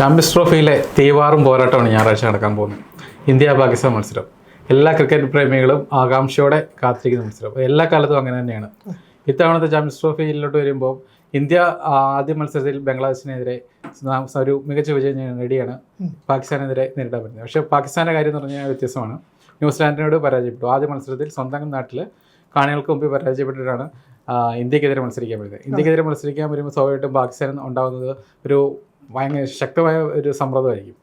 Champions ട്രോഫിയിലെ തീവാറും പോരാട്ടമാണ് ഞായറാഴ്ച നടക്കാൻ പോകുന്നത്. ഇന്ത്യ പാകിസ്ഥാൻ മത്സരം. എല്ലാ ക്രിക്കറ്റ് പ്രേമികളും ആകാംക്ഷയോടെ കാത്തിരിക്കുന്ന മത്സരം. എല്ലാ കാലത്തും അങ്ങനെ തന്നെയാണ്. ഇത്തവണത്തെ ചാമ്പ്യൻസ് ട്രോഫിയിലോട്ട് വരുമ്പോൾ ഇന്ത്യ ആദ്യ മത്സരത്തിൽ ബംഗ്ലാദേശിനെതിരെ ഒരു മികച്ച വിജയം നേടിയാണ്. പാകിസ്ഥാനെതിരെ നേരിടാൻ പറ്റുന്നത്. പക്ഷേ പാകിസ്ഥാന്റെ കാര്യം എന്ന് പറഞ്ഞാൽ വ്യത്യസ്തമാണ്. ന്യൂസിലാൻഡിനോട് പരാജയപ്പെട്ടു. ആദ്യ മത്സരത്തിൽ സ്വന്തം നാട്ടിൽ കാണികൾക്ക് മുമ്പിൽ പരാജയപ്പെട്ടിട്ടാണ് ഇന്ത്യക്കെതിരെ മത്സരിക്കാൻ പറ്റുന്നത് ഇന്ത്യക്കെതിരെ മത്സരിക്കാൻ വരുമ്പോൾ സ്വാഭാവികമായിട്ടും പാകിസ്ഥാൻ ഉണ്ടാകുന്നത് ഒരു ഭയങ്കര ശക്തമായ ഒരു സമ്മർദ്ദമായിരിക്കും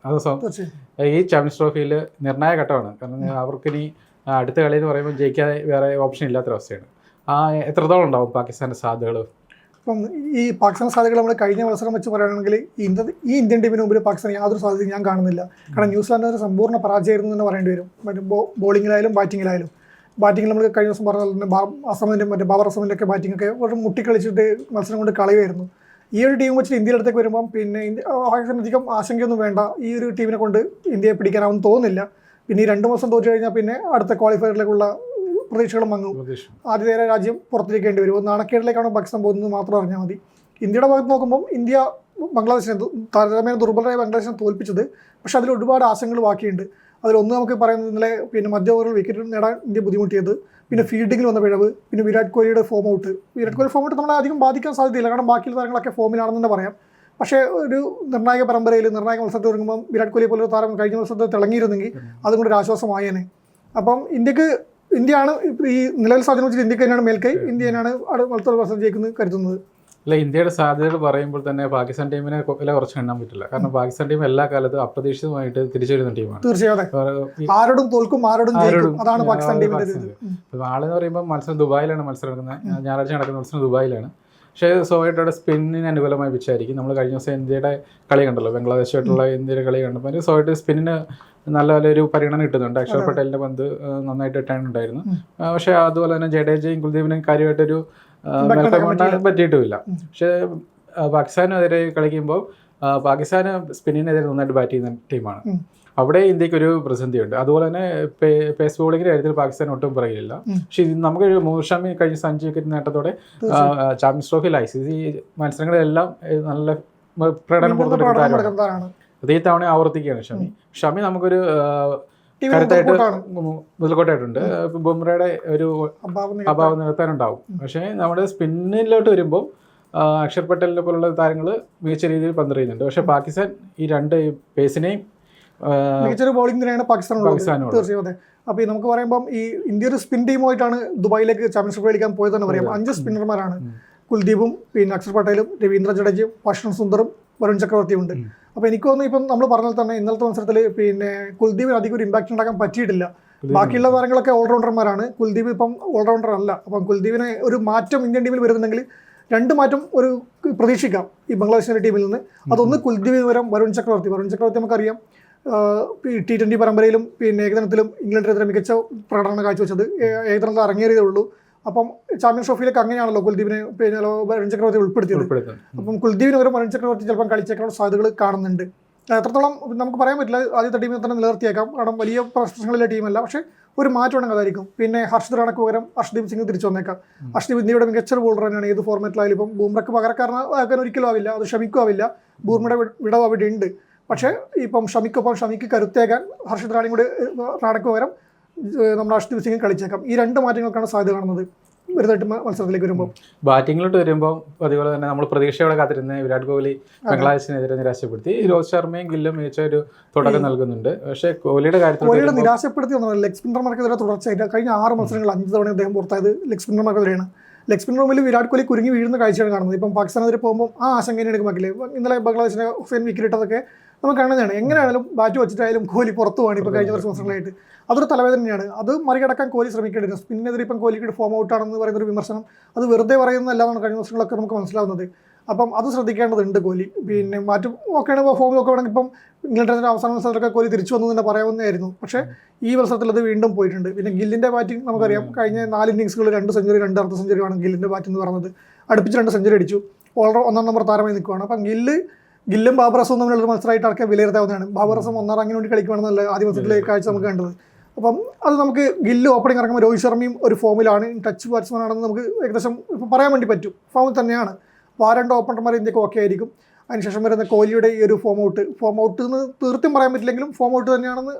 അത് ഈ ചാമ്പ്യൻസ് ട്രോഫിയിൽ നിർണായക ഘട്ടമാണ്. കാരണം അവർക്കിനി അടുത്ത കളി എന്ന് പറയുമ്പോൾ ജയിക്കാതെ വേറെ ഓപ്ഷൻ ഇല്ലാത്തൊരവസ്ഥയാണ് ആ എത്രത്തോളം ഉണ്ടാവും പാകിസ്ഥാന്റെ സാധ്യതകൾ ഇപ്പം ഈ പാകിസ്ഥാൻ സാധ്യതകൾ നമ്മൾ കഴിഞ്ഞ മത്സരം വെച്ച് പറയുകയാണെങ്കിൽ ഇന്ത്യ ഈ ഇന്ത്യൻ ടീമിന് മുമ്പിൽ പാകിസ്ഥാൻ യാതൊരു സാധ്യതയും ഞാൻ കാണുന്നില്ല. കാരണം ന്യൂസിലാൻഡ് ഒരു സമ്പൂർണ പരാജയമായിരുന്നു എന്ന് പറയേണ്ടി വരും. മറ്റേ ബോ- ബോളിങ്ങിലായാലും ബാറ്റിങ്ങിലായാലും. ബാറ്റിങ്ങിൽ നമ്മൾ കഴിഞ്ഞ ദിവസം പറഞ്ഞ പോലെ തന്നെ ബാ- അസമിന്റെ മറ്റേ ബാബർ അസമിന്റെ ഒക്കെ ബാറ്റിംഗ് ഒക്കെ ഒരു മുട്ടിക്കളിച്ചിട്ട് മത്സരം കൊണ്ട് കളയുമായിരുന്നു. ഈ ഒരു ടീം വെച്ചിട്ട് ഇന്ത്യയുടെ അടുത്തേക്ക് വരുമ്പം പിന്നെ അധികം ആശങ്കയൊന്നും വേണ്ട. ഈ ഒരു ടീമിനെ കൊണ്ട് ഇന്ത്യയെ പിടിക്കാനാവും തോന്നുന്നില്ല. പിന്നെ ഈ രണ്ട് മാസം തോറ്റു കഴിഞ്ഞാൽ പിന്നെ അടുത്ത ക്വാളിഫയറിലേക്കുള്ള പ്രതീക്ഷകളും മങ്ങും ആതിഥേയ രാജ്യം പുറത്തിരിക്കേണ്ടി വരും. നാണക്കേടിലേക്കാണ് പാകിസ്ഥാൻ പോകുന്നത് മാത്രം അറിഞ്ഞാൽ മതി. ഇന്ത്യയുടെ ഭാഗത്ത് നോക്കുമ്പോൾ ഇന്ത്യ ബംഗ്ലാദേശിനെ താരതമ്യം താരതമ്യേന ദുർബലരായ ബംഗ്ലാദേശിനെ തോൽപ്പിച്ചത്. പക്ഷേ അതിൽ ഒരുപാട് ആശങ്കകൾ ബാക്കിയുണ്ട്. അതിലൊന്ന് നമുക്ക് പറയുന്നത് ഇന്നലെ പിന്നെ മധ്യ ഓവറിൽ വിക്കറ്റ് നേടാൻ ഇന്ത്യ ബുദ്ധിമുട്ടിയത്. പിന്നെ ഫീൽഡിങ്ങിൽ വന്ന പിഴവ്. പിന്നെ വിരാട് കോഹ്ലിയുടെ form out Virat Kohli form out നമ്മളെ അധികം ബാധിക്കാൻ സാധ്യതയില്ല. കാരണം ബാക്കിയുള്ള താരങ്ങളൊക്കെ ഫോമിലാണെന്ന് തന്നെ പറയാം. പക്ഷേ ഒരു നിർണായക പരമ്പരയിൽ നിർണായക മത്സരത്തിൽ ഇറങ്ങുമ്പോൾ വിരാട് കോഹ്ലി പോലൊരു താരം കഴിഞ്ഞ മത്സരത്തിൽ തിളങ്ങിയിരുന്നെങ്കിൽ അതും കൂടി ഒരു ആശ്വാസമായേനെ അപ്പം ഇന്ത്യയ്ക്ക് ഇന്ത്യയാണ് ഈ നിലവിൽ സാധ്യത വെച്ചിട്ട് ഇന്ത്യയ്ക്ക് തന്നെയാണ് മേൽക്കൈ. ഇന്ത്യ തന്നെയാണ് അടുത്ത മത്സരം ജയിക്കുന്നത് കരുതുന്നത്. അല്ല ഇന്ത്യയുടെ സാധ്യതകൾ പറയുമ്പോൾ തന്നെ പാകിസ്ഥാൻ ടീമിനെ വില കുറച്ച് എണ്ണാൻ പറ്റില്ല. കാരണം പാകിസ്ഥാൻ ടീം എല്ലാ കാലത്തും അപ്രതീക്ഷിതമായിട്ട് തിരിച്ചുവരുന്ന ടീമാണ്. തീർച്ചയായും ആരോടും തോൽക്കും ആരോടും അതാണ് പാകിസ്ഥാൻ ടീമിന്റെ നാളെന്ന് പറയുമ്പോൾ മത്സരം ദുബായിലാണ് മത്സരം നടക്കുന്നത്. ഞായറാഴ്ച നടക്കുന്ന മത്സരം ദുബായിലാണ്. പക്ഷേ സ്വാഭാവികമായിട്ട് സ്പിന്നിന് അനുകൂലമായ പിച്ചായിരിക്കും. നമ്മൾ കഴിഞ്ഞ ദിവസം ഇന്ത്യയുടെ കളി കണ്ടല്ലോ. ബംഗ്ലാദേശായിട്ടുള്ള ഇന്ത്യയുടെ കളി കണ്ടപ്പോൾ സ്വാഭാവികമായിട്ട് സ്പിന്നിന് നല്ല നല്ലൊരു പരിഗണന കിട്ടുന്നുണ്ട്. അക്ഷർ പട്ടേലിന്റെ പന്ത് നന്നായിട്ട് ടേൺ ഉണ്ടായിരുന്നു. പക്ഷേ അതുപോലെ തന്നെ ജഡേജയും കുൽദീപിനും കാര്യമായിട്ടൊരു കൊണ്ടാൻ പറ്റിയിട്ടുമില്ല. പക്ഷേ പാകിസ്ഥാനെതിരെ കളിക്കുമ്പോൾ പാകിസ്ഥാന് സ്പിന്നിനെതിരെ നന്നായിട്ട് ബാറ്റ് ചെയ്യുന്ന ടീമാണ്. അവിടെ ഇന്ത്യയ്ക്ക് ഒരു പ്രതിസന്ധിയുണ്ട്. അതുപോലെ തന്നെ പേസ് ബോളിങ്ങിന്റെ കാര്യത്തിൽ പാകിസ്ഥാൻ ഒട്ടും പറയില്ല പക്ഷെ നമുക്ക് മൂർഷാമി കഴിഞ്ഞ സഞ്ചു വിക്കറ്റ് നേട്ടത്തോടെ ചാമ്പ്യൻസ് ട്രോഫിയിൽ ഐ സി സി മത്സരങ്ങളിലെല്ലാം നല്ല പ്രകടനം പുറത്തെടുക്കുന്ന താരമാണ്. അത് തവണ ആവർത്തിക്കുകയാണ് ഷമി. ഷമി നമുക്കൊരു കരുത്തായിട്ട് മുതൽക്കോട്ടായിട്ടുണ്ട്. ബുംറയുടെ ഒരു അഭാവം നികത്താനുണ്ടാവും. പക്ഷേ നമ്മുടെ സ്പിന്നിലോട്ട് വരുമ്പോൾ അക്ഷർ പട്ടേലിനെ പോലുള്ള താരങ്ങൾ മികച്ച രീതിയിൽ പന്തെറിയുന്നുണ്ട്. പക്ഷേ പാകിസ്ഥാൻ ഈ രണ്ട് പേസിനെയും മികച്ചൊരു ബോളിംഗ് തന്നെയാണ് പാകിസ്ഥാൻ പാകിസ്ഥാനുള്ളത്. തീർച്ചയായും അതെ. അപ്പോൾ ഈ നമുക്ക് പറയുമ്പം ഈ ഇന്ത്യ ഒരു സ്പിൻ ടീമുമായിട്ടാണ് ദുബായിലേക്ക് ചാമ്പ്യൻഷിപ്പ് കളിക്കാൻ പോയത്. തന്നെ പറയാം അഞ്ച് സ്പിന്നർമാരാണ് കുൽദീപും പിന്നെ അക്ഷർ പട്ടേലും രവീന്ദ്ര ജഡേജയും ഭക്ഷണ സുന്ദറും വരുൺ ചക്രവർത്തി ഉണ്ട് അപ്പോൾ എനിക്ക് തോന്നുന്നു ഇപ്പം നമ്മൾ പറഞ്ഞാൽ തന്നെ ഇന്നലത്തെ മത്സരത്തിൽ പിന്നെ കുൽദീപിന് അധികം ഒരു ഇമ്പാക്ട് ഉണ്ടാക്കാൻ പറ്റിയിട്ടില്ല. ബാക്കിയുള്ള താരങ്ങളൊക്കെ ഓൾറൗണ്ടർമാരാണ് കുൽദീപ് ഇപ്പം ഓൾറൗണ്ടർ അല്ല. അപ്പം കുൽദീപിന് ഒരു മാറ്റം ഇന്ത്യൻ ടീമിൽ വരുന്നുണ്ടെങ്കിൽ രണ്ട് മാറ്റം ഒരു പ്രതീക്ഷിക്കാം ഈ ബംഗ്ലാദേശിന്റെ ടീമിൽ നിന്ന്. അതൊന്ന് കുൽദീപ് വരം വരുൺ ചക്രവർത്തി. വരുൺ ചക്രവർത്തി നമുക്കറിയാം. ടി ട്വന്റി പരമ്പരയിലും പിന്നെ ഏകദിനത്തിലും ഇംഗ്ലണ്ടിനെതിരെ മികച്ച പ്രകടനം കാഴ്ചവെച്ചത്. ഏകദിനത്തിൽ ഇറങ്ങിയതേ ഉള്ളൂ. അപ്പം ചാമ്പ്യൻസ് ട്രോഫിയിലേക്ക് അങ്ങനെയാണല്ലോ കുൽദീപിനെ പിന്നെ വരുൺ ചക്രവർത്തി ഉൾപ്പെടുത്തിയത്. അപ്പം കുൽദീപിന് ഒരു വരുൺ ചക്രവർത്തി ചിലപ്പം കളിച്ചേക്കാനുള്ള സാധ്യതകൾ കാണുന്നുണ്ട്. എത്രത്തോളം നമുക്ക് പറയാൻ പറ്റില്ല. ആദ്യത്തെ ടീമിൽ തന്നെ നിലനിർത്തിയേക്കാം. കാരണം വലിയ പ്രശ്നങ്ങളിലെ ടീമല്ല. പക്ഷേ ഒരു മാറ്റം ഉണ്ടെങ്കിൽ അതായിരിക്കും. പിന്നെ ഹർഷദ് റാണക്ക് പകരം ഹർഷദീപ് സിംഗ് തിരിച്ചു വന്നേക്കാം. ഹർഷദീപ് ഇന്ത്യയുടെ മികച്ച ബോൾ ബോളർ തന്നെയാണ്. ഏത് ഫോർമാറ്റിലായാലും ഇപ്പം ബൂമ്രക്ക് പകരക്കാരനാകാൻ ഒരിക്കലും ആവില്ല. അത് ഷമിക്കും ആവില്ല. ബൂമ്രയുടെ വിടവ് അവിടെ ഉണ്ട്. പക്ഷേ ഇപ്പം ഷമിക്കൊപ്പം ഷമിക്ക് കരുത്തേക്കാൻ ഹർഷദ് റാണയും കൂടി റാണക്ക് പകരം നമ്മുടെ ഹർഷദീപ് സിംഗ് കളിച്ചേക്കാം. ഈ രണ്ട് മാറ്റങ്ങൾക്കാണ് സാധ്യത കാണുന്നത്. വലുതായിട്ട് മത്സരത്തിലേക്ക് വരുമ്പോൾ. ബാറ്റിങ്ങിലോട്ട് വരുമ്പോൾ അതുപോലെ തന്നെ നമ്മൾ പ്രതീക്ഷയോടെ കാത്തിരുന്ന വിരാട് കോഹ്ലി ബംഗ്ലാദേശിനെതിരെ നിരാശപ്പെടുത്തി. രോഹിത് ശർമ്മയും ഗില്ലും മികച്ച ഒരു തുടക്കം നൽകുന്നുണ്ട്. പക്ഷേ കോഹ്ലിയുടെ കാര്യത്തിൽ കോഹ്ലിയുടെ നിരാശപ്പെടുത്തി ഒന്നുമല്ല ലെഗ് സ്പിന്നർമാർക്കെതിരെ തുടർച്ചയായിട്ട് കഴിഞ്ഞ ആറ് മത്സരങ്ങൾ അഞ്ച് തവണ അദ്ദേഹം പുറത്തായത് ലെഗ് സ്പിന്നർമാർക്കെതിരെയാണ്. ലെഗ് സ്പിന്നർ റൂമിൽ വിരാട് കോഹ്ലി കുരുങ്ങി വീഴുന്ന കാഴ്ചയാണ് കാണുന്നത്. ഇപ്പം പാകിസ്ഥാനെതിരെ പോകുമ്പോൾ ആ ആശങ്കയെ എടുക്കുമെങ്കിലേ ഇന്നലെ ബംഗ്ലാദേശിനെ ഹുസൈൻ വിക്കറ്റ് ഇട്ടതൊക്കെ നമുക്ക് കാണുന്നതാണ്. എങ്ങനെയാണെങ്കിലും ബാറ്റ് വെച്ചിട്ടായാലും കോഹ്ലി പുറത്തു പോവാണ് ഇപ്പോൾ കഴിഞ്ഞ കുറച്ച് വർഷങ്ങളായിട്ട് അതൊരു തലവേദനയാണ് അത് മറികടക്കാൻ കോഹ്ലി ശ്രമിക്കേണ്ടിരുന്നു സ്പിന്നെതിരെ ഇപ്പം കോഹ്ലിക്ക് ഫോം ഔട്ട് ആണെന്ന് പറയുന്ന ഒരു വിമർശനം അത് വെറുതെ പറയുന്നതല്ല എന്നാണ് കഴിഞ്ഞ വർഷങ്ങളൊക്കെ നമുക്ക് മനസ്സിലാവുന്നത്. അപ്പം അത് ശ്രദ്ധിക്കേണ്ടതുണ്ട് കോഹ്ലി. പിന്നെ മാറ്റും ഒക്കെയാണ് ഫോമിലൊക്കെ വേണമെങ്കിൽ ഇപ്പം ഇംഗ്ലണ്ടിന്റെ അവസാന മത്സരത്തിലൊക്കെ കോഹ്ലി തിരിച്ചു വന്നു തന്നെ പറയാവുന്നതായിരുന്നു. പക്ഷേ ഈ മത്സരത്തിൽ അത് വീണ്ടും പോയിട്ടുണ്ട്. പിന്നെ ഗില്ലിന്റെ ബാറ്റിംഗ് നമുക്കറിയാം. കഴിഞ്ഞ നാല് ഇന്നിങ്സുകൾ രണ്ട് സെഞ്ചുറി രണ്ട് അർദ്ധ സെഞ്ചുറിയാണ് ഗില്ലിന്റെ ബാറ്റ് എന്ന് പറയുന്നത് അടുപ്പിച്ച് രണ്ട് സെഞ്ചുറി അടിച്ചു. ഓൾറൗ ഒന്നാം നമ്പർ താരമായി നിൽക്കുകയാണ് അപ്പം ഗില്ല് ഗില്ലും ബാബറസും തമ്മിലുള്ള മത്സരമായിട്ട് അടക്കം വിലയിരുത്താവുന്നതാണ്. ബാബറസും ഒന്നാം റാങ്കിന് വേണ്ടി കളിക്കുവാണെന്നല്ല ആദ്യ മത്സരത്തിലെ കാഴ്ച നമുക്ക് കണ്ടത്. അപ്പം അത് നമുക്ക് ഗില്ല് ഓപ്പണിംഗ് ഇറങ്ങുമ്പോൾ രോഹിത് ശർമ്മയും ഒരു ഫോമിലാണ് ടച്ച് ബാറ്റ്സ്മാൻ ആണെന്ന് നമുക്ക് ഏകദേശം ഇപ്പം പറയാൻ വേണ്ടി പറ്റും. ഫോം തന്നെയാണ്. അപ്പോൾ ആ രണ്ട് ഓപ്പണർമാർ ഇന്ത്യയ്ക്ക് ഓക്കെ ആയിരിക്കും. അതിനുശേഷം വരുന്ന കോഹ്ലിയുടെ ഈ ഒരു ഫോം ഔട്ട് ഫോം ഔട്ട് എന്ന് തീർത്തും പറയാൻ പറ്റില്ലെങ്കിലും ഫോം ഔട്ട് തന്നെയാണെന്ന്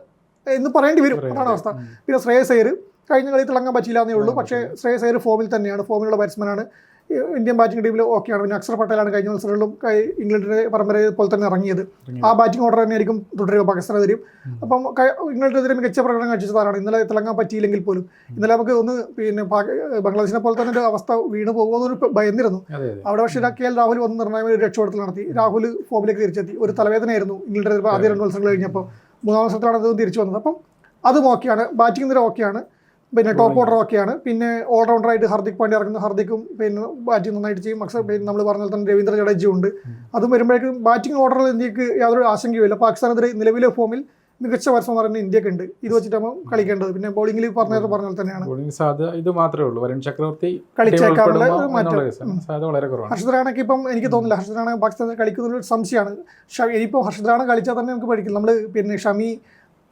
എന്ന് പറയേണ്ടി വരും. അതാണ് അവസ്ഥ. പിന്നെ ശ്രേയസ് അയ്യർ കഴിഞ്ഞ കളി തിളങ്ങാൻ പറ്റില്ല എന്നേ ഉള്ളൂ. പക്ഷേ ശ്രേയസ് അയ്യർ ഫോമിൽ തന്നെയാണ്. ഫോമിലുള്ള ബാറ്റ്സ്മാനാണ് ഇന്ത്യൻ ബാറ്റിംഗ് ടീമിൽ ഓക്കെയാണ് പിന്നെ അക്ഷർ പട്ടേലാണ് കഴിഞ്ഞ മത്സരങ്ങളിലും ഇംഗ്ലണ്ടിന്റെ പരമ്പരയെ പോലെ തന്നെ ഇറങ്ങിയത്. ആ ബാറ്റിംഗ് ഓർഡർ തന്നെയായിരിക്കും തുടരുക പാകിസ്ഥാനെതിരെയും. അപ്പം ഇംഗ്ലണ്ടിനെതിരെ മികച്ച പ്രകടനം കാഴ്ചതാണ് ഇന്നലെ തിളങ്ങാൻ പറ്റിയില്ലെങ്കിൽ പോലും. ഇന്നലെ നമുക്ക് ഒന്ന് പിന്നെ ബംഗ്ലാദേശിനെ പോലെ തന്നെ ഒരു അവസ്ഥ വീണ് പോകുമെന്നൊരു ഭയന്നിരുന്നു. അവിടെ പക്ഷേ കെ എൽ രാഹുൽ വന്ന് നിർണായക ഒരു രക്ഷപ്പെടുത്തൽ നടത്തി. രാഹുൽ ഫോമിലേക്ക് തിരിച്ചെത്തി. ഒരു തലവേദനയായിരുന്നു ഇംഗ്ലണ്ടിനെതിരെ ആദ്യ രണ്ട് മത്സരങ്ങൾ കഴിഞ്ഞപ്പോൾ. മൂന്നാം മത്സരത്തിലാണ് അത് തിരിച്ചു വന്നത്. അപ്പം അതും ഓക്കെയാണ് ബാറ്റിംഗ് നിര ഓക്കെയാണ് പിന്നെ ടോപ്പ് ഓർഡർ ഓക്കെയാണ് പിന്നെ ഓൾറൗണ്ടറായിട്ട് ഹർദിക് പാണ്ഡ്യ ഇറങ്ങുന്ന. ഹർദിക്കും പിന്നെ ബാറ്റിംഗ് നന്നായിട്ട് ചെയ്യും. അക്സർ പിന്നെ നമ്മൾ പറഞ്ഞ പോലെ തന്നെ രവീന്ദ്ര ജഡേജയും ഉണ്ട്. അതും വരുമ്പോഴേക്കും ബാറ്റിംഗ് ഓർഡറിൽ ഇന്ത്യയ്ക്ക് യാതൊരു ആശങ്കയുമില്ല. പാകിസ്ഥാനെതിരെ നിലവിലെ ഫോമിൽ മികച്ച ബാറ്റ്സ്മാർ പറയുന്നത് ഇന്ത്യയ്ക്ക് ഉണ്ട്. ഇത് വെച്ചിട്ടാണ് കളിക്കേണ്ടത്. പിന്നെ ബോളിംഗിൽ പറഞ്ഞത് പറഞ്ഞ പോലെ തന്നെയാണ്. ബോളിംഗ് സാധ്യത ഇത് മാത്രമേ ഉള്ളൂ. വരുൺ ചക്രവർത്തി കളിച്ചേക്കാനുള്ള. സാധ്യത വളരെ കുറവാണ്. ഹർഷദ് റാണയ്ക്ക് ഇപ്പം എനിക്ക് തോന്നുന്നില്ല. ഹർഷദ് റാണ പാകിസ്ഥാനിൽ കളിക്കുന്ന ഒരു സംശയമാണ്. ഇനിയിപ്പോൾ ഹർഷദ് റാണ കളിച്ചാൽ തന്നെ നമുക്ക് പഠിക്കും നമ്മൾ പിന്നെ ഷമി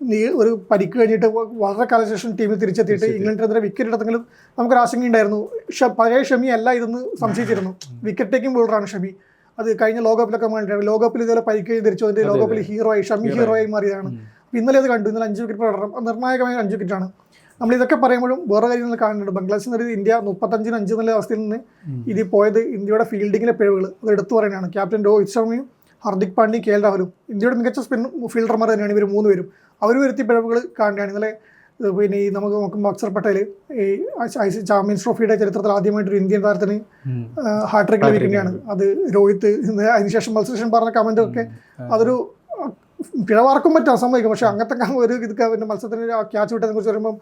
നീ- ഒരു പരിക്ക് കഴിഞ്ഞിട്ട് വളരെ കാലശേഷം ടീമിൽ തിരിച്ചെത്തിയിട്ട് ഇംഗ്ലണ്ടിനെതിരെ വിക്കറ്റ് എടുത്തെങ്കിലും നമുക്കൊരു ആശങ്ക ഉണ്ടായിരുന്നു. പഴയ ഷമി അല്ല ഇതെന്ന് സംശയിച്ചിരുന്നു. വിക്കറ്റ് ടേക്കിംഗ് ബോളറാണ് ഷമി. അത് കഴിഞ്ഞ ലോകകപ്പിലൊക്കെ കണ്ടിട്ടുണ്ട്. ലോകകപ്പിൽ ഇതുപോലെ പരിക്ക് കഴിഞ്ഞ് തിരിച്ചു വന്നിട്ട് ലോകകപ്പിൽ ഹീറോ ആയി ഷമി ഹീറോ ആയി. മാറിയതാണ്. അപ്പോൾ ഇന്നലെ അത് കണ്ടു. ഇന്നലെ അഞ്ച് വിക്കറ്റ് പ്രകടനം അത് നിർണായകമായ അഞ്ച് വിക്കറ്റാണ് നമ്മൾ ഇതൊക്കെ പറയുമ്പോഴും വേറെ കാര്യങ്ങൾ കാണുന്നുണ്ട്. ബംഗ്ലാദേശിൽ നിന്ന് ഇന്ത്യ മുപ്പത്തഞ്ചിന് അഞ്ച് നല്ല അവസ്ഥയിൽ നിന്ന് ഇത് പോയത് ഇന്ത്യയുടെ ഫീൽഡിങ്ങിലെ പിഴവുകൾ. അത് എടുത്തു പറയാനാണ് ക്യാപ്റ്റൻ രോഹിത് ശർമ്മയും ഹർദിക് പാണ്ഡ്യയും കെ എൽ രാഹുലും. ഇന്ത്യയുടെ മികച്ച സ്പിൻ ഫീൽഡർമാർ തന്നെയാണ് ഇവർ മൂന്ന് പേരും. അവർ വരുത്തിയ പിഴവുകൾ കാണുകയാണ്. ഇന്നലെ പിന്നെ ഈ നമുക്ക് നോക്കുമ്പോൾ അക്സർ പട്ടേൽ ഈ ഐ സി ചാമ്പ്യൻസ് ട്രോഫിയുടെ ചരിത്രത്തിൽ ആദ്യമായിട്ട് ഒരു ഇന്ത്യൻ താരത്തിന് ഹാട്രിക് ലഭിക്കുകയാണ് അത് രോഹിത് അതിനുശേഷം മത്സരം പറഞ്ഞ കമന്റൊക്കെ അതൊരു പിഴവാർക്കും പറ്റാം അസംഭവിക്കും പക്ഷെ അങ്ങനത്തെ ഒരു ഇത് പിന്നെ മത്സരത്തിന് ക്യാച്ച് വിട്ടതിനെ കുറിച്ച് പറയുമ്പോൾ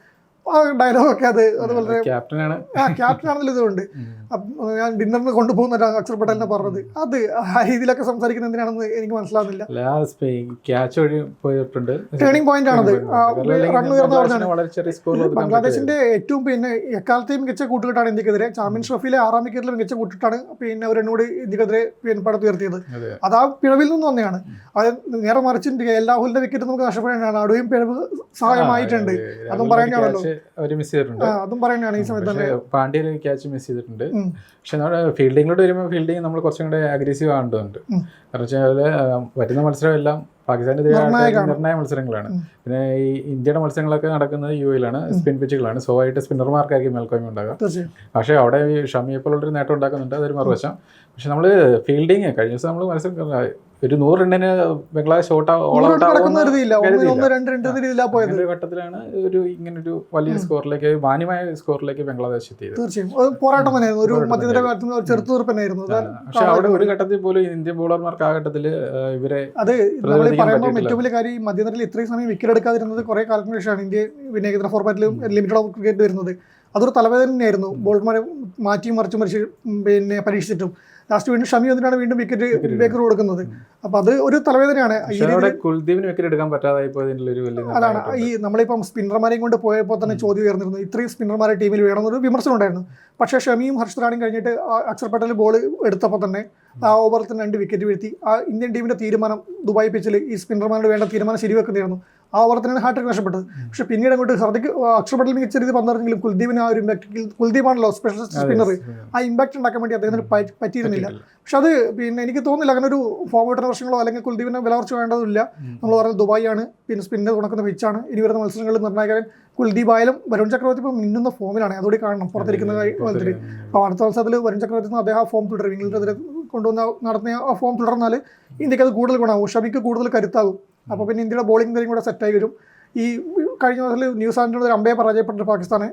ഡയലോഗൊക്കെ അത് അത് വളരെ ക്യാപ്റ്റനാണ്. ആ ക്യാപ്റ്റൻ ആണെന്നുള്ള ഇതുകൊണ്ട് അപ്പം ഞാൻ ഡിന്നറിന് കൊണ്ടുപോകുന്ന അക്ഷർ പട്ടേലിനെ പറഞ്ഞത്. അത് ആ രീതിയിലൊക്കെ സംസാരിക്കുന്ന എന്തിനാണെന്ന് എനിക്ക് മനസ്സിലാവുന്നില്ല. ക്യാച്ച് വഴി പോയിട്ടുണ്ട്. ടേണിംഗ് പോയിന്റ് ആണത്. ആ, റൺ ഉയർന്ന പറഞ്ഞാണ് ബംഗ്ലാദേശിന്റെ ഏറ്റവും പിന്നെ എക്കാലത്തെയും മികച്ച കൂട്ടുകെട്ടാണ് ഇന്ത്യക്കെതിരെ. ചാമ്പ്യൻസ് ട്രോഫിയിലെ ആറാം വിക്കറ്റിൽ മികച്ച കൂട്ടിട്ടാണ് പിന്നെ അവർ എന്നോട് ഇന്ത്യക്കെതിരെ പടുത്തുയർത്തിയത്. അതെ. ആ പിഴവിൽ നിന്ന് തന്നെയാണ് അത് നേരെ മറിച്ച് രാഹുലിന്റെ വിക്കറ്റ് നമുക്ക് നഷ്ടപ്പെടേണ്ടതാണ് അവിടെയും പിഴവ് സഹായമായിട്ടുണ്ട്. അതും പറയേണ്ടതാണല്ലോ. അവർ മിസ് ചെയ്തിട്ടുണ്ട്. അതും പറയേണ്ടതാണ് ഈ സമയത്ത് പാണ്ഡ്യയിൽ ക്യാച്ച് മിസ് ചെയ്തിട്ടുണ്ട്. പക്ഷെ നമ്മുടെ ഫീൽഡിങ്ങിലോട്ട് വരുമ്പോൾ ഫീൽഡിങ് നമ്മൾ കുറച്ചും കൂടെ അഗ്രസീവ് ആകേണ്ടതുണ്ട്. കാരണം വെച്ചാൽ വരുന്ന മത്സരമെല്ലാം നിർണായകമാണ്. നിർണായ മത്സരങ്ങളാണ്. പിന്നെ ഈ ഇന്ത്യയുടെ മത്സരങ്ങളൊക്കെ നടക്കുന്നത് യു എയിലാണ് സ്പിൻ പിച്ചുകളാണ് സോ ആയിട്ട് സ്പിന്നർമാർക്കായിരിക്കും മേൽക്കോയ്മ ഉണ്ടാകുക പക്ഷെ പക്ഷേ അവിടെ ഈ ഷമിയെ പോലുള്ളൊരു നേട്ടം ഉണ്ടാക്കുന്നുണ്ട്. അതൊരു മറുവശം. പക്ഷെ നമ്മൾ ഫീൽഡിങ് കഴിഞ്ഞ ദിവസം നമ്മൾ മത്സരം ഒരു നൂറ് റണ്ണിന് ബംഗ്ലാദേശ് ഘട്ടത്തിലാണ് ഒരു രീതിയിലാ ഒരു വലിയ സ്കോറിലേക്ക് മാന്യമായ സ്കോറിലേക്ക് ബംഗ്ലാദേശ് എത്തിയത്. തീർച്ചയായും. ഒരു പക്ഷെ അവിടെ ഒരു ഘട്ടത്തിൽ പോലും ഇന്ത്യൻ ബോളർമാർക്ക് ആ ഘട്ടത്തിൽ ഇവരെ അത് പറയുമ്പോൾ. ഏറ്റവും വലിയ കാര്യം മധ്യനിരയിൽ ഇത്രയും സമയം വിക്കറ്റ് എടുക്കാതിരുന്നത് കുറെ കാലത്തിന് ശേഷമാണ് ഇന്ത്യ പിന്നെ ഏകദിന ഫോർമാറ്റിലും ലിമിറ്റഡ് ഓവർ ക്രിക്കറ്റ് വരുന്നത്. അതൊരു തലവേദന തന്നെയായിരുന്നു ബോൾമാരെ മാറ്റിയും മറിച്ചും മറിച്ച് പിന്നെ പരീക്ഷിച്ചിട്ടും. ലാസ്റ്റ് വീണ്ടും ഷമി വന്നിട്ടാണ് വീണ്ടും വിക്കറ്റ് ബേക്കർ കൊടുക്കുന്നത്. അപ്പൊ അത് ഒരു തലവേദനയാണ്. കുൽദീപിന് വിക്കറ്റ് എടുക്കാൻ പറ്റാതായി അതാണ്. ഈ നമ്മളിപ്പം സ്പിന്നർമാരെയും കൊണ്ട് പോയപ്പോൾ തന്നെ ചോദ്യം ഉയർന്നിരുന്നു. ഇത്രയും സ്പിന്നർമാരെ ടീമിൽ വേണമെന്നൊരു വിമർശനം ഉണ്ടായിരുന്നു. പക്ഷേ ഷമിയും ഹർഷ് റാണിയും കഴിഞ്ഞിട്ട് അക്ഷർ പട്ടേൽ ബോൾ എടുത്തപ്പോൾ തന്നെ ആ ഓവറിൽ തന്നെ രണ്ട് വിക്കറ്റ് വീഴ്ത്തി. ആ ഇന്ത്യൻ ടീമിന്റെ തീരുമാനം ദുബായ് പിച്ചിൽ ഈ സ്പിന്നർമാരുടെ വേണ്ട തീരുമാനം ശരിവെക്കുന്നതായിരുന്നു ആ ഓവർ തന്നെയാണ് ഹാട്രിക് നഷ്ടപ്പെട്ടത്. പക്ഷെ പിന്നീട് അങ്ങോട്ട് ശ്രദ്ധയ്ക്ക് അക്ഷർ പട്ടേൽ മികച്ച രീതി പന്തെറിഞ്ഞെങ്കിലും കുൽദീപിന് ആ ഒരു ഇമ്പാക്ട് കുൽദീപാണല്ലോ സ്പെഷ്യലിസ്റ്റ് സ്പിന്നർ ആ ഇമ്പാക്ട് ഉണ്ടാക്കാൻ വേണ്ടി അദ്ദേഹത്തിന് പറ്റി- പറ്റിയിരുന്നില്ല. പക്ഷെ അത് പിന്നെ എനിക്ക് തോന്നുന്നില്ല. അങ്ങനെ ഒരു ഫോർവേഡ് വർഷങ്ങളോ അല്ലെങ്കിൽ കുൽദീപിനെ വിലവർച്ച വേണ്ടതില്ല. നമ്മൾ പറഞ്ഞത് ദുബായ് ആണ്. പിന്നെ സ്പിന്നർ ഉണക്കുന്ന പിച്ചാണ് ഇനി വരുന്ന മത്സരങ്ങളിൽ നിർണായകൻ കുൽദീപ് ആയാലും വരുൺ ചക്രവർത്തി ഇപ്പോൾ മിന്നുന്ന ഫോമിലാണ് അതുകൂടി കാണണം. പുറത്തിരിക്കുന്ന കാര്യത്തിൽ അപ്പോൾ അടുത്ത മത്സരത്തിൽ വരുൺ ചക്രവർത്തി നിന്ന് അദ്ദേഹം ആ ഫോം തുടരും. ഇംഗ്ലണ്ടിനെതിരെ കൊണ്ടുവന്ന നടത്തിയ ആ ഫോം തുടർന്നാൽ ഇന്ത്യയ്ക്ക് അത് കൂടുതൽ ഗുണമാവും ഷമിക്ക് കൂടുതൽ കരുത്താകും. അപ്പോൾ പിന്നെ ഇന്ത്യയുടെ ബോളിംഗ് കാര്യം കൂടെ സെറ്റായി വരും. ഈ കഴിഞ്ഞ മാസത്തിൽ ന്യൂസിലാൻഡിനോട് ഒരു അമ്പയെ പരാജയപ്പെട്ടിട്ട് പാകിസ്ഥാനെ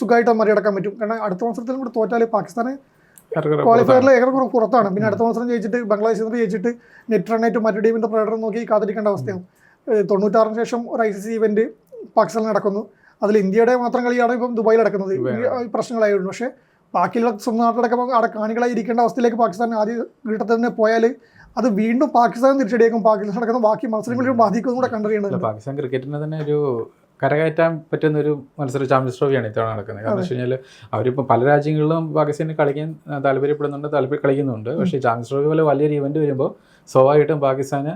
സുഖമായിട്ട് മറികടക്കാൻ പറ്റും. കാരണം അടുത്ത മത്സരത്തിലും കൂടെ തോറ്റാൽ പാകിസ്ഥാനെ ക്വാളിഫയറിൽ ഏകദേശം പുറത്താണ്. പിന്നെ അടുത്ത മത്സരം ജയിച്ചിട്ട് ബംഗ്ലാദേശിൽ നിന്ന് ജയിച്ചിട്ട് നെറ്റ് റണ്ണായിട്ട് മറ്റു ടീമിന്റെ പ്രകടനം നോക്കി കാത്തിരിക്കേണ്ട അവസ്ഥയാണ്. തൊണ്ണൂറ്റാറിന് ശേഷം ഒരു ഐ സി സി ഇവന്റ് പാകിസ്ഥാനിൽ നടക്കുന്നു. അതിൽ ഇന്ത്യയുടെ മാത്രം കളിയാണ് ഇപ്പം ദുബായിൽ നടക്കുന്നത്. പ്രശ്നങ്ങളായിരുന്നു പക്ഷേ ബാക്കിയുള്ള സ്വന്തം നാട്ടിലടക്കം അവിടെ കാണികളായി ഇരിക്കേണ്ട അവസ്ഥയിലേക്ക് പാകിസ്ഥാൻ ആദ്യ ഘട്ടത്തിൽ തന്നെ പോയാൽ അത് വീണ്ടും പാകിസ്ഥാൻ തിരിച്ചടിയേക്കും. പാകിസ്ഥാൻ നടക്കുന്ന ബാക്കി മത്സരങ്ങളിലും ബാധിക്കും കൂടെ കണ്ടറിയേണ്ടത് പാകിസ്ഥാൻ ക്രിക്കറ്റിന് തന്നെ ഒരു കരകയറ്റാൻ പറ്റുന്ന ഒരു മത്സരം ചാമ്പ്യൻസ് ട്രോഫിയാണ് ഇത്തവണ നടക്കുന്നത്. കാരണം വെച്ച് കഴിഞ്ഞാൽ അവരിപ്പോൾ പല രാജ്യങ്ങളിലും പാകിസ്ഥാന് കളിക്കാൻ താല്പര്യപ്പെടുന്നുണ്ട് താല്പര്യം കളിക്കുന്നുണ്ട് പക്ഷേ ചാമ്പ്യൻസ് ട്രോഫി പോലെ വലിയൊരു ഇവന്റ് വരുമ്പോൾ സ്വാഭാവികമായിട്ടും പാകിസ്ഥാന്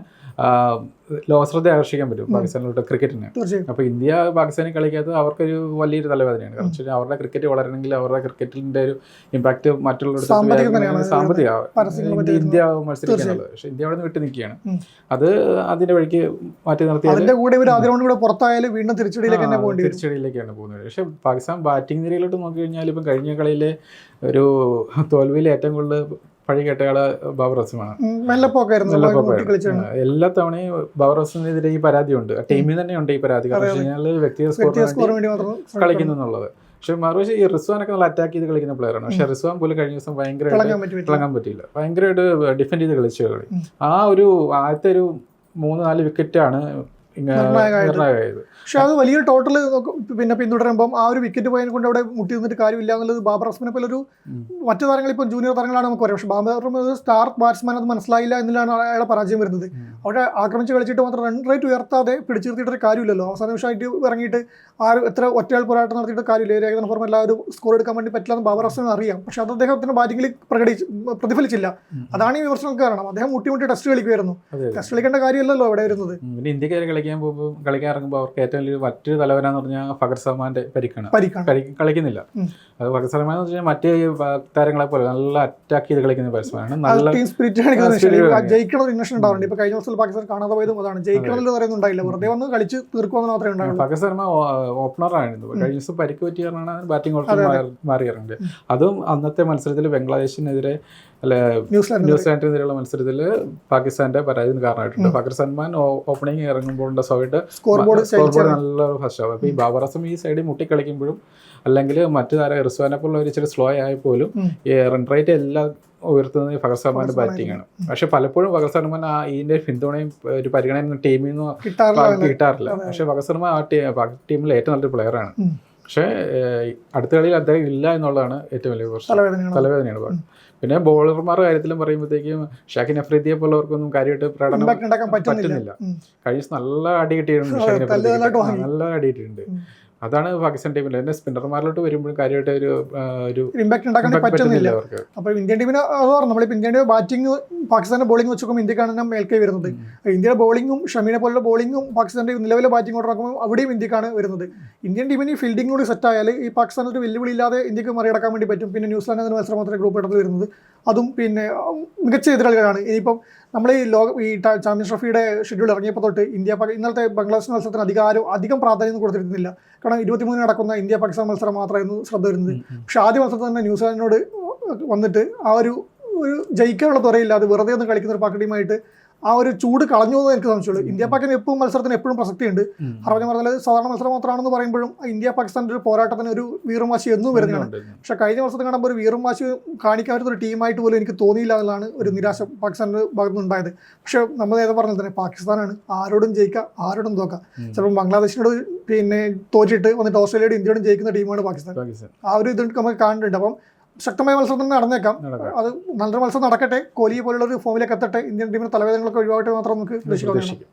ലോകശ്രദ്ധ ആകർഷിക്കാൻ പറ്റും പാകിസ്ഥാനിലോട്ട് ക്രിക്കറ്റിന്. അപ്പോൾ ഇന്ത്യ പാകിസ്ഥാനിൽ കളിക്കാത്തത് അവർക്കൊരു വലിയൊരു തലവേദനയാണ്. കാരണം വെച്ചാൽ അവരുടെ ക്രിക്കറ്റ് വളരണമെങ്കിൽ അവരുടെ ക്രിക്കറ്റിന്റെ ഒരു ഇമ്പാക്ട് മറ്റുള്ളവരുടെ സാമ്പത്തിക ഇന്ത്യ- മത്സരിക്കാനുള്ളത്. പക്ഷേ ഇന്ത്യ അവിടെ നിന്ന് വിട്ടു നിൽക്കുകയാണ്. അത് അതിന്റെ വഴിക്ക് മാറ്റി നിർത്തി അതിന്റെ കൂടെ ഒരു റൗണ്ട് കൂടെ പുറത്തായാലും വീണ്ടും തിരിച്ചടിയിലേക്ക് തന്നെ പോകുന്നത് തിരിച്ചടിയിലേക്കാണ് പോകുന്നത്. പക്ഷേ പാകിസ്ഥാൻ ബാറ്റിംഗ് നിരയിലോട്ട് നോക്കി കഴിഞ്ഞാൽ ഇപ്പം കഴിഞ്ഞ കളിയിലെ ഒരു തോൽവിയിൽ ഏറ്റവും കൂടുതൽ പഴി കേട്ടയാൾ ബാബറസുമാണ് എല്ലാ തവണയും ബാബറസിനെതിരെ ഈ പരാതിയുണ്ട്. ആ ടീമിൽ തന്നെ ഉണ്ട് ഈ പരാതി. കാരണം വ്യക്തിഗത സ്കോർ കളിക്കുന്നു എന്നുള്ളത്. പക്ഷെ മറുപടി ഈ റിസ്വാനൊക്കെ നല്ല അറ്റാക്ക് ചെയ്ത് കളിക്കുന്ന പ്ലെയറാണ് പക്ഷെ റിസ്വാൻ പോലും കഴിഞ്ഞ ദിവസം ഭയങ്കര. തിളങ്ങാൻ പറ്റിയില്ല. ഭയങ്കരമായിട്ട് ഡിഫെൻഡ് ചെയ്ത് കളിച്ചു കളി. ആ ഒരു ആദ്യത്തെ ഒരു മൂന്ന് നാല് വിക്കറ്റാണ് നിർണായകമായത്. പക്ഷെ അത് വലിയ ടോട്ടൽ പിന്നെ പിന്തുടരുമ്പോൾ ആ ഒരു വിക്കറ്റ് പോയതിനെ കൊണ്ട് അവിടെ മുട്ടി നിന്നിട്ട് കാര്യമില്ല എന്നുള്ളത് ബാബർ അസ്മിനെ പോലെ ഒരു മറ്റു താരങ്ങൾ ഇപ്പം ജൂനിയർ താരങ്ങളാണ് നമുക്ക് പറയാം പക്ഷെ ബാബർ ഒരു സ്റ്റാർ ബാറ്റ്സ്മാൻ അത് മനസ്സിലായില്ല എന്നതിലാണ് അയാളെ പരാജയം വരുന്നത്. അവിടെ ആക്രമിച്ച് കളിച്ചിട്ട് മാത്രം റൺ റേറ്റ് ഉയർത്താതെ പിടിച്ചു നിർത്തിയിട്ടൊരു കാര്യമില്ലല്ലോ. അവസാന നിമിഷമായിട്ട് ഇറങ്ങിയിട്ട് ആരും എത്ര ഒറ്റയാൾ പോരാട്ടം നടത്തിയിട്ട് കാര്യമില്ല. ഏകദിന ഫോർമ എല്ലാവരും സ്കോർ എടുക്കാൻ വേണ്ടി പറ്റില്ല ബാബർ അസ്മിന് അറിയാം. പക്ഷെ അത് അദ്ദേഹത്തിന്റെ ബാറ്റിംഗിൽ പ്രകടിച്ച് പ്രതിഫലിച്ചില്ല. അതാണ് ഈ വിമർശനങ്ങൾക്ക് കാരണം. അദ്ദേഹം മുട്ടിമുട്ടി മുട്ടി ടെസ്റ്റ് കളിക്കുമായിരുന്നു. ടെസ്റ്റ് കളിക്കേണ്ട കാര്യമല്ലല്ലോ അവിടെ വരുന്നത്. ഇന്ത്യക്കാരെ കളിക്കാൻ പോകുമ്പോൾ കളിക്കാൻ ഇറങ്ങുമ്പോൾ അവർക്ക് ഏറ്റവും വലിയ മറ്റൊരു തലവനാന്ന് പറഞ്ഞാൽ ഫഖർ സൽമാന്റെ പരിക്കാണ്. കളിക്കുന്നില്ല. അത് ഫഖർ സൽമാൻ എന്ന് വെച്ചാൽ മറ്റേ താരങ്ങളെ പോലെ നല്ല അറ്റാക്ക് ചെയ്ത് കളിക്കുന്ന ബാറ്റ്സ്മാനാണ് നല്ല കഴിഞ്ഞ വർഷം പാകിസ്ഥാൻ കാണാതെ പോയതും അതാണ്. ജയിക്കണമെന്ന് പറയുന്നുണ്ടായില്ല വെറുതെ വന്ന് കളിച്ച് തീർക്കുമെന്ന് മാത്രമേ ഉണ്ടാവുള്ളൂ. ഫഖർ സൽമാൻ ഓപ്പണറായിരുന്നു കഴിഞ്ഞ ദിവസം പരിക്ക് പറ്റി കാരണമാണ് ബാറ്റിംഗ് കുറച്ച് മാറി അതും അന്നത്തെ മത്സരത്തിൽ ബംഗ്ലാദേശിനെതിരെ അല്ല ന്യൂസിലാൻഡ് ന്യൂസിലാൻഡിനെതിരെയുള്ള മത്സരത്തിൽ പാകിസ്ഥാന്റെ പരാജയം കാരണമായിട്ടുണ്ട്. ഫഖർ സൽമാൻ ഓപ്പണിംഗ് ഇറങ്ങുമ്പോൾ സമയത്ത് സ്കോർ ബോർഡ് സ്കോർ ബോർഡ് നല്ല ഫസ്റ്റ് ആവും അപ്പോൾ ഈ ബാബറസം ഈ സൈഡിൽ മുട്ടിക്കളിക്കുമ്പോഴും അല്ലെങ്കിൽ മറ്റു താരം റിസ്വാനെ പോലുള്ള ഒരു ഇച്ചിരി സ്ലോ ആയപ്പോലും പോലും ഈ റൺ റേറ്റ് എല്ലാം ഉയർത്തുന്നത് ഫഗർ സൽമാന്റെ ബാറ്റിംഗ് ആണ്. പക്ഷെ പലപ്പോഴും ഫഗർ സൽമാൻ ആ ഇതിന്റെ പിന്തുണയും ഒരു പരിഗണന ടീമിൽ നിന്ന് കിട്ടാറില്ല. പക്ഷെ ഫഗർ സൽമാൻ ആ ടീമിലെ ഏറ്റവും നല്ലൊരു പ്ലെയറാണ്. പക്ഷേ അടുത്ത കളിയിൽ അദ്ദേഹം ഇല്ല എന്നുള്ളതാണ് ഏറ്റവും വലിയ പ്രശ്നം. തലവേദനയാണ്. പറയുന്നത് പിന്നെ ബോളർമാരുടെ കാര്യത്തിലും പറയുമ്പോഴത്തേക്കും ഷാഖിൻ അഫ്രീദിയെ പോലുള്ളവർക്കൊന്നും കാര്യമായിട്ട് പ്രകടനം പറ്റുന്നില്ല. കഴിഞ്ഞ നല്ല അടി കിട്ടിയിട്ടുണ്ട്. നല്ല അടി കിട്ടിയിട്ടുണ്ട്. അതാണ് പാകിസ്ഥാൻ ടീമിൽ തന്നെ സ്പിന്നർമാരിലോട്ട് വരുമ്പോഴും കാര്യമായിട്ട് ഒരു ഒരു ഇമ്പാക്ട് ഉണ്ടാക്കാൻ പറ്റുന്നില്ല. അവർക്ക്. അപ്പോൾ ഇന്ത്യൻ ടീമിന് അത് പറഞ്ഞു. നമ്മളിപ്പോൾ ഇന്ത്യൻ ടീം ബാറ്റിംഗ് പാകിസ്ഥാന്റെ ബോളിംഗ് വെച്ച് നോക്കുമ്പോൾ ഇന്ത്യക്കാണ് മേൽക്കൈ വരുന്നത്. ഇന്ത്യയുടെ ബോളിംഗും ഷമീനെ പോലുള്ള ബോളിംഗും പാകിസ്ഥാന്റെ നിലവിലെ ബാറ്റിംഗ് ഓർഡർ നോക്കുമ്പോൾ അവിടെയും ഇന്ത്യക്കാണ് വരുന്നത്. ഇന്ത്യൻ ടീമിന് ഈ ഫീൽഡിംഗ് കൂടി സെറ്റ് ആയാൽ ഈ പാകിസ്ഥാൻ ഒരു വെല്ലുവിളി ഇല്ലാതെ ഇന്ത്യയ്ക്ക് മറികടക്കാൻ വേണ്ടി പറ്റും. പിന്നെ ന്യൂസിലാൻഡ് എന്ന മത്സരം മാത്രമേ ഗ്രൂപ്പ് ഇടത്തിൽ വരുന്നത്. അതും പിന്നെ മികച്ച എതിരാളികളാണ്. ഇനിയിപ്പം നമ്മൾ ഈ ലോക ഈ ചാമ്പ്യൻസ് ട്രോഫിയുടെ ഷെഡ്യൂൾ ഇറങ്ങിയപ്പോൾ തൊട്ട് ഇന്ത്യ ഇന്നലത്തെ ബംഗ്ലാദേശ് മത്സരത്തിന് അധികാരം അധികം പ്രാധാന്യം കൊടുത്തിരുന്നില്ല. കാരണം ഇരുപത്തിമൂന്നിന് നടക്കുന്ന ഇന്ത്യ പാകിസ്ഥാൻ മത്സരം മാത്രമായിരുന്നു ശ്രദ്ധ വരുന്നത്. പക്ഷേ ആദ്യ മത്സരത്തിൽ തന്നെ ന്യൂസിലാൻഡിനോട് വന്നിട്ട് ആ ഒരു ഒരു ജയിക്കാനുള്ള തുറയില്ലാതെ വെറുതെ ഒന്ന് കളിക്കുന്ന ഒരു ടീമായിട്ട് ആ ഒരു ചൂട് കളഞ്ഞു എന്ന് എനിക്ക് സംശയമുള്ളൂ. ഇന്ത്യ പാകിസ്ഥാൻ എപ്പോഴും മത്സരത്തിന് എപ്പോഴും പ്രസക്തിയുണ്ട്. ഉം. ഹർഭജൻ പറഞ്ഞാൽ സാധാരണ മത്സരം മാത്രമാണെന്ന് പറയുമ്പോഴും ഇന്ത്യ പാകിസ്ഥാന്റെ ഒരു പോരാട്ടത്തിന് ഒരു വീറും വാശി എന്നും വരുന്നതാണ്. പക്ഷെ കഴിഞ്ഞ മത്സരത്തിൽ കാണുമ്പോൾ ഒരു വീറും വാശി കാണിക്കാൻ പറ്റുന്ന ഒരു ടീമായിട്ട് പോലും എനിക്ക് തോന്നിയില്ല എന്നുള്ളതാണ് ഒരു നിരാശ പാകിസ്ഥാന്റെ ഭാഗത്ത് നിന്ന് ഉണ്ടായത് പക്ഷെ നമ്മൾ നേരത്തെ പറഞ്ഞത് തന്നെ പാകിസ്ഥാനാണ്. ആരോടും ജയിക്കുക ആരോടും തോക്കാം. ഉം. ചിലപ്പോൾ ബംഗ്ലാദേശിനോട് പിന്നെ തോറ്റിട്ട് വന്നിട്ട് ഓസ്ട്രേലിയയോട് ഇന്ത്യയോടും ജയിക്കുന്ന ടീമാണ് പാകിസ്ഥാൻ. പാകിസ്ഥാൻ. ആ ഒരു ഇത് നമുക്ക് കാണുന്നുണ്ട്. അപ്പം ശക്തമായ മത്സരം തന്നെ നടന്നേക്കാം. അത് നല്ലൊരു മത്സരം നടക്കട്ടെ. കോഹ്ലി പോലുള്ള ഒരു ഫോമിലേക്ക് എത്തട്ടെ. ഇന്ത്യൻ ടീമിന് തലവേദനകളൊക്കെ ഒഴിവാകട്ടെ മാത്രം നമുക്ക് പ്രതീക്ഷിക്കും